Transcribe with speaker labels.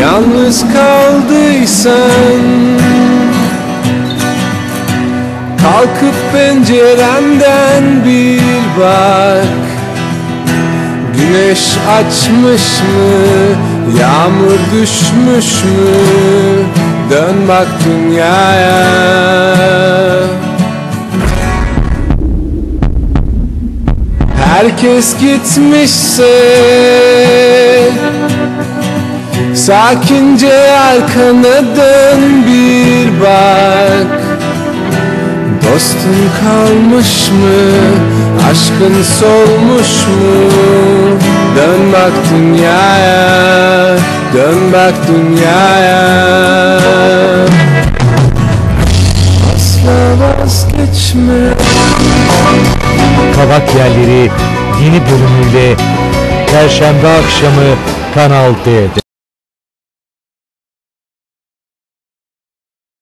Speaker 1: Yalnız kaldıysan Kalkıp penceremden bir bak Güneş açmış mı? Yağmur düşmüş mü? Dön bak dünyaya Herkes gitmişse Sakince arkana dön bir bak Dostun kalmış mı? Aşkın solmuş mu? Dön bak dünyaya Dön bak dünyaya Asla vazgeçme
Speaker 2: Kavak Yerleri yeni bölümüyle Perşembe akşamı Kanal D'de.